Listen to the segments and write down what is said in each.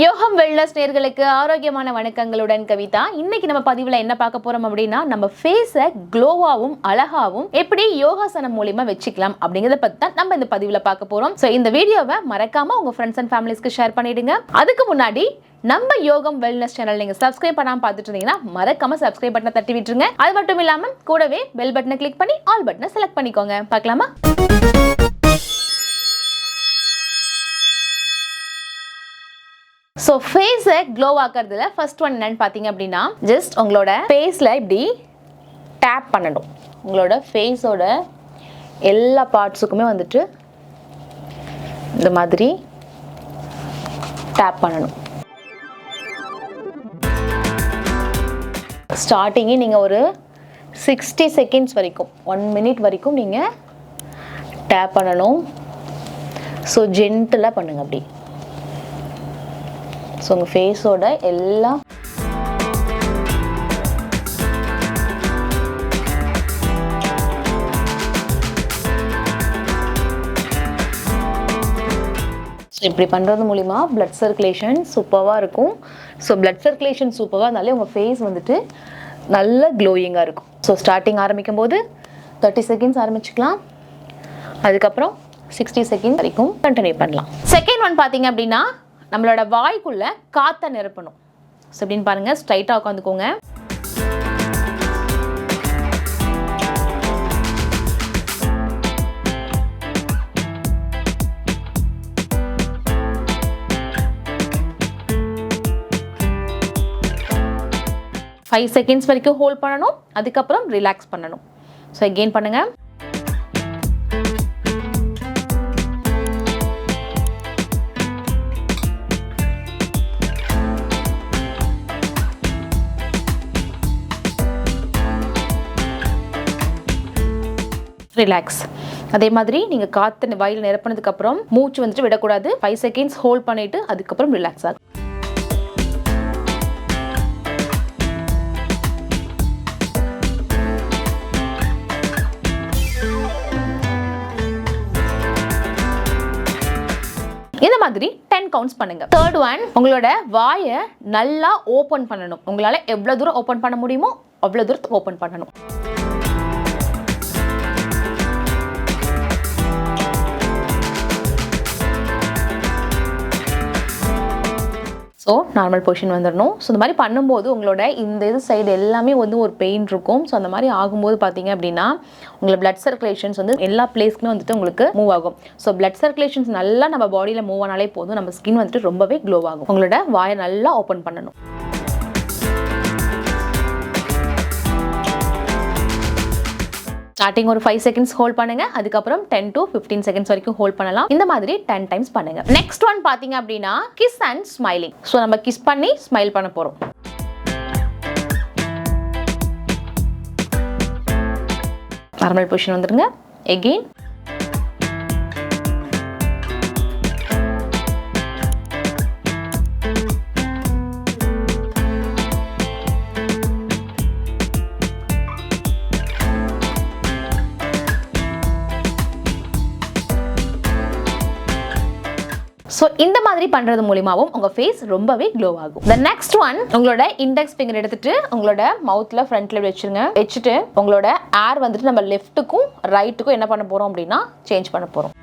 யோகம் வெல்னஸ் நேர்களுக்கு ஆரோக்கியமான வணக்கங்களுடன் கவிதா. இன்னைக்கு நம்ம பதிவுல என்ன பார்க்க போறோம் அப்படின்னா நம்ம ஃபேஸை க்ளோவாவும் அழகாவும் எப்படி யோகாசனம் மூலியமா வச்சுக்கலாம் அப்படிங்கறத பத்தி தான் நம்ம இந்த பதிவுல பார்க்க போறோம். ஸோ இந்த வீடியோவை மறக்காம உங்க ஃப்ரெண்ட்ஸ் அண்ட் ஃபேமிலிஸ்க்கு ஷேர் பண்ணிடுங்க. அதுக்கு முன்னாடி நம்ம யோகம் வெல்னஸ் சேனல் நீங்க சப்ஸ்கிரைப் பண்ணாம பார்த்துட்டு இருந்தீங்கன்னா மறக்காம சப்ஸ்கிரைப் பட்டனை தட்டி விட்டுருங்க. அது மட்டும் இல்லாம கூடவே பெல் பட்டனை கிளிக் பண்ணி ஆல் பட்டனை செலக்ட் பண்ணிக்கோங்க. பார்க்கலாமா? ஸோ ஃபேஸை க்ளோ ஆக்கிறதுல ஃபர்ஸ்ட் ஒன் என்னன்னு பார்த்தீங்க அப்படின்னா ஜஸ்ட் உங்களோட ஃபேஸில் இப்படி டேப் பண்ணணும். உங்களோட ஃபேஸோட எல்லா பார்ட்ஸுக்குமே வந்துட்டு இந்த மாதிரி டேப் பண்ணணும். ஸ்டார்டிங்கே நீங்கள் ஒரு சிக்ஸ்டி செகண்ட்ஸ் வரைக்கும் ஒன் மினிட் வரைக்கும் நீங்கள் டேப் பண்ணணும். ஸோ ஜென்டலாக பண்ணுங்கள் அப்படி. ஸோ உங்கள் ஃபேஸோட எல்லா ஸோ இப்படி பண்ணுறது மூலிமா பிளட் சர்க்குலேஷன் சூப்பராக இருக்கும். ஸோ பிளட் சர்க்குலேஷன் சூப்பராக இருந்தாலே உங்கள் ஃபேஸ் வந்துட்டு நல்ல க்ளோயிங்காக இருக்கும். ஸோ ஸ்டார்டிங் ஆரம்பிக்கும் போது தேர்ட்டி செகண்ட்ஸ் ஆரம்பிச்சுக்கலாம். அதுக்கப்புறம் சிக்ஸ்டி செகண்ட் வரைக்கும் கண்டினியூ பண்ணலாம். செகண்ட் ஒன் பார்த்தீங்க அப்படின்னா நம்மளோட வாய்க்குள்ள காற்றை நிரப்பணும். ஸோ அப்படின்னு பாருங்கள் ஸ்ட்ரைட்டாக உட்காந்துக்கோங்க. ஃபைவ் செகண்ட்ஸ் வரைக்கும் ஹோல்ட் பண்ணணும் அதுக்கப்புறம் ரிலாக்ஸ் பண்ணணும். ஸோ எகெயின் பண்ணுங்கள் ரிலாக்ஸ் அதே மாதிரி நீங்கள் காற்று வாயில் நிரப்பினதுக்கப்புறம் மூச்சு வந்துட்டு விடக்கூடாது. ஃபைவ் செகண்ட்ஸ் ஹோல்ட் பண்ணிவிட்டு அதுக்கப்புறம் ரிலாக்ஸ் ஆகும் இந்த மாதிரி டென் கவுண்ட்ஸ் பண்ணுங்க. தேர்ட் ஒன் உங்களோட வாயை நல்லா ஓப்பன் பண்ணணும். உங்களால எவ்வளவு தூரம் ஓப்பன் பண்ண முடியுமோ அவ்வளவு தூரத்து ஓப்பன் பண்ணணும். ஸோ நார்மல் பொசிஷன் வந்துடணும் ஸோ இந்த மாதிரி பண்ணும்போது உங்களோட இந்த இது சைடு எல்லாமே வந்து ஒரு பெயின் இருக்கும். ஸோ அந்த மாதிரி ஆகும்போது பார்த்தீங்க அப்படின்னா உங்களை பிளட் சர்க்குலேஷன்ஸ் வந்து எல்லா பிளேஸ்க்குமே வந்துட்டு உங்களுக்கு மூவ் ஆகும். ஸோ பிளட் சர்க்குலேஷன்ஸ் நல்லா நம்ம பாடியில் மூவ் ஆனாலே போதும். நம்ம ஸ்கின் வந்துட்டு ரொம்பவே க்ளோ ஆகும். உங்களோட வாயை நல்லா ஓப்பன் பண்ணணும். ஸ்டார்டிங் ஒரு ஃபைவ் செகண்ட்ஸ் ஹோல்ட் பண்ணுங்க. அதுக்கப்புறம் டென் டு ஃபிஃப்டீன் செகண்ட்ஸ் வரைக்கும் ஹோல்ட் பண்ணலாம். இந்த மாதிரி டென் டைம்ஸ் பண்ணுங்க. நெக்ஸ்ட் ஒன் பாத்தீங்க அப்படின்னா கிஸ் அண்ட் ஸ்மைலிங் ஸோ நம்ம கிஸ் பண்ணி ஸ்மைல் பண்ண போறோம். நார்மல் பொசிஷன் வந்துருங்க. எகெயின் ஸோ இந்த மாதிரி பண்ணுறது மூலியமாவும் உங்கள் ஃபேஸ் ரொம்பவே க்ளோ ஆகும். த நெக்ஸ்ட் ஒன் உங்களோட இண்டெக்ஸ் ஃபிங்கர் எடுத்துட்டு உங்களோட மவுத்தில் ஃப்ரண்ட்ல வச்சுருங்க. வச்சுட்டு உங்களோட ஏர் வந்துட்டு நம்ம லெஃப்ட்டுக்கும் ரைட்டுக்கும் என்ன பண்ண போகிறோம் அப்படின்னா சேஞ்ச் பண்ண போகிறோம்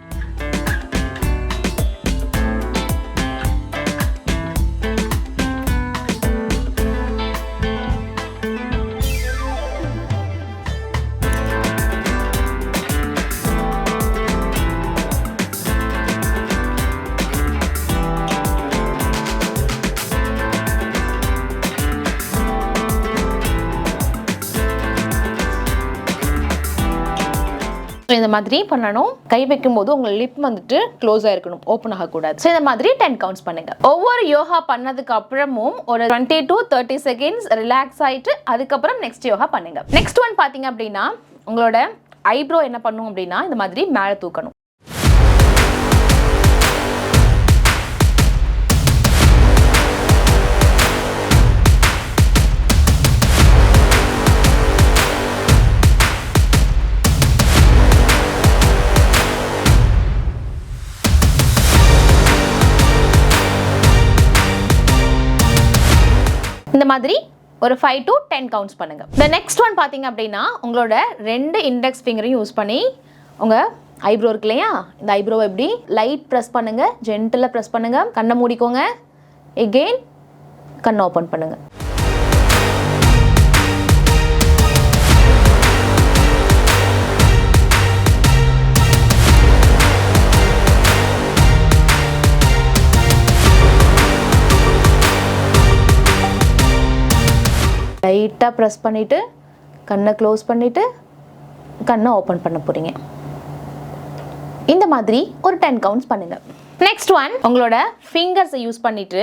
இந்த மாதிரி பண்ணணும். கை வைக்கும்போது உங்கள் லிப் வந்துட்டு க்ளோஸ் ஆயிருக்கணும் ஓப்பன் ஆகக்கூடாது. ஸோ இந்த மாதிரி டென் கவுண்ட்ஸ் பண்ணுங்க. ஒவ்வொரு யோகா பண்ணதுக்கு அப்புறமும் ஒரு twenty to thirty seconds relax ஆயிட்டு அதுக்கப்புறம் நெக்ஸ்ட் யோகா பண்ணுங்க. நெக்ஸ்ட் ஒன் பார்த்தீங்க அப்படின்னா உங்களோட ஐப்ரோ என்ன பண்ணும் அப்படின்னா இந்த மாதிரி மேலே தூக்கணும். இந்த மாதிரி ஒரு ஃபைவ் டு டென் கவுண்ட்ஸ் பண்ணுங்க. இந்த நெக்ஸ்ட் ஒன் பார்த்தீங்க அப்படின்னா உங்களோட ரெண்டு இண்டெக்ஸ் ஃபிங்கரையும் யூஸ் பண்ணி உங்கள் ஐப்ரோ இருக்கு இல்லையா? இந்த ஐப்ரோவை எப்படி? லைட் ப்ரெஸ் பண்ணுங்கள் ஜென்டலாக ப்ரெஸ் பண்ணுங்கள் கண்ணை மூடிக்கோங்க. எகெயின் கண்ணை ஓப்பன் பண்ணுங்கள் லைட்டாக ப்ரெஸ் பண்ணிவிட்டு கண்ணை க்ளோஸ் பண்ணிவிட்டு கண்ணை ஓப்பன் பண்ண போகிறீங்க இந்த மாதிரி ஒரு டென் கவுண்ட்ஸ் பண்ணுங்கள் நெக்ஸ்ட் ஒன் உங்களோட ஃபிங்கர்ஸை யூஸ் பண்ணிவிட்டு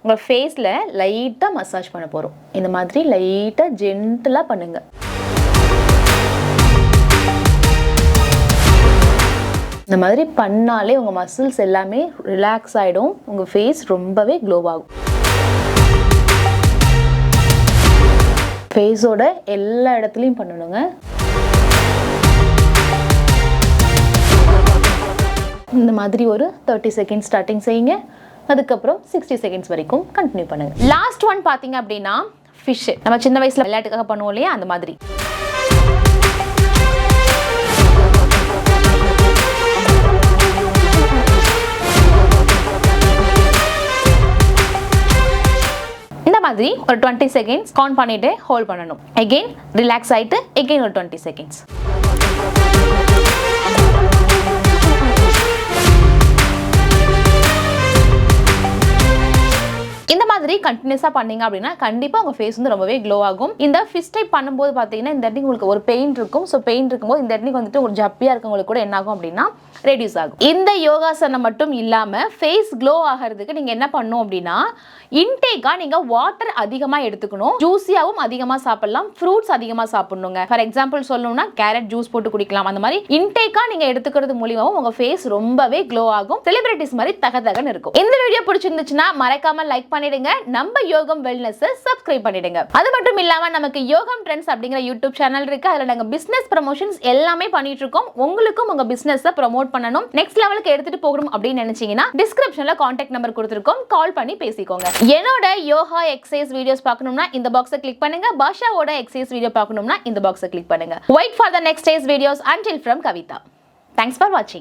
உங்கள் ஃபேஸில் லைட்டாக மசாஜ் பண்ண போகிறோம் இந்த மாதிரி லைட்டாக ஜென்டலாக பண்ணுங்கள் இந்த மாதிரி பண்ணாலே உங்கள் மசில்ஸ் எல்லாமே ரிலாக்ஸ் ஆகிடும் உங்கள் ஃபேஸ் ரொம்பவே க்ளோ ஆகும். ஃபேஸோட எல்லா இடத்துலையும் பண்ணணுங்க. இந்த மாதிரி ஒரு தேர்ட்டி செகண்ட் ஸ்டார்டிங் செய்யுங்க. அதுக்கப்புறம் சிக்ஸ்டி செகண்ட்ஸ் வரைக்கும் கண்டினியூ பண்ணுங்கள் லாஸ்ட் ஒன் பார்த்தீங்க அப்படின்னா ஃபிஷ்ஷு நம்ம சின்ன வயசில் விளையாட்டுக்காக பண்ணுவோம் இல்லையா? அந்த மாதிரி. மாதிரி ஒரு டுவெண்ட்டி செகண்ட்ஸ் கான் பண்ணிட்டு ஹோல்ட் பண்ணணும். எகெயின் ரிலாக்ஸ் ஆகிட்டு எகெயின் ஒரு டுவெண்ட்டி செகண்ட்ஸ் இந்த மாதிரி கண்டினியூஸாக பண்ணீங்க அப்படின்னா கண்டிப்பாக உங்கள் ஃபேஸ் வந்து ரொம்பவே க்ளோ ஆகும். இந்த ஃபிஸ்ட் டைப் பண்ணும்போது பார்த்தீங்கன்னா இந்த இடத்துக்கு உங்களுக்கு ஒரு பெயின் இருக்கும். ஸோ பெயின் இருக்கும்போது இந்த இடத்துக்கு வந்துட்டு ஒரு ஜப்பியாக இருக்கவங்களுக்கு கூட என்ன ஆகும் அப்படின்னா ரெடியூஸ் ஆகும். இந்த யோகாசனம் மட்டும் இல்லாமல் ஃபேஸ் க்ளோ ஆகிறதுக்கு நீங்கள் என்ன பண்ணும் அப்படின்னா இன்டேக்காக நீங்கள் வாட்டர் அதிகமாக எடுத்துக்கணும். ஜூஸியாகவும் அதிகமாக சாப்பிடலாம். ஃப்ரூட்ஸ் அதிகமாக சாப்பிடணுங்க. ஃபார் எக்ஸாம்பிள் சொல்லணும்னா கேரட் ஜூஸ் போட்டு குடிக்கலாம். அந்த மாதிரி இன்டேக்காக நீங்கள் எடுத்துக்கிறது மூலியமாகவும் உங்கள் ஃபேஸ் ரொம்பவே க்ளோ ஆகும். செலிபிரிட்டிஸ் மாதிரி தக தகன்னு இருக்கும். இந்த வீடியோ பிடிச்சிருந்துச்சுன்னா மறக்காம லைக் பண்ணிடுங்க. நம்ம யோகம் வெல்னஸ் சப்ஸ்கிரைப் பண்ணிடுங்க. அது மட்டும் இல்லாம நமக்கு யோகம் ட்ரெண்ட்ஸ் அப்படிங்கிற யூடியூப் சேனல் இருக்கு. அதுல நாங்க பிசினஸ் ப்ரமோஷன்ஸ் எல்லாமே பண்ணிட்டு இருக்கோம். உங்களுக்கும் உங்க பிசினஸ் ப்ரமோட் பண்ணணும். நெக்ஸ்ட் லெவலுக்கு எடுத்துட்டு போகணும் அப்படின்னு நினைச்சீங்கன்னா டிஸ்கிரிப்ஷன்ல கான்டாக்ட் நம்பர் கொடுத்துருக்கோம். கால் பண்ணி பேசிக்கோங்க. என்னோட யோகா எக்ஸசைஸ் வீடியோஸ் பார்க்கணும்னா இந்த பாக்ஸை கிளிக் பண்ணுங்க. பாஷாவோட எக்ஸசைஸ் வீடியோ பார்க்கணும்னா இந்த பாக்ஸை கிளிக் பண்ணுங்க. Wait for the next days videos until from Kavitha. Thanks for வாட்சிங்